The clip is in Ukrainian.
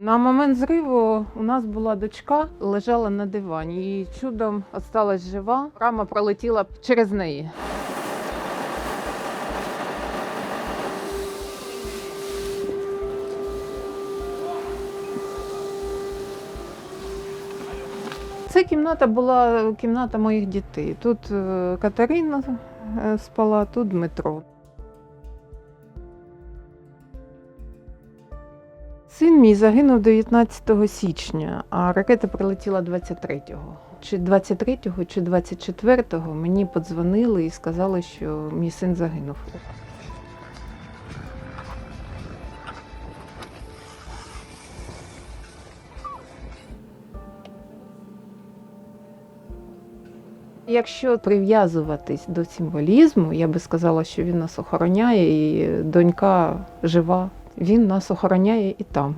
На момент зриву у нас була дочка, лежала на дивані і чудом осталась жива. Рама пролетіла через неї. Це кімната була кімната моїх дітей. Тут е, Катерина е, спала, тут Дмитро. Син мій загинув 19 січня, а ракета прилетіла 23-го. Чи 23-го, чи 24-го мені подзвонили і сказали, що мій син загинув. Якщо прив'язуватись до символізму, я би сказала, що він нас охороняє, і донька жива. Він нас охороняє і там.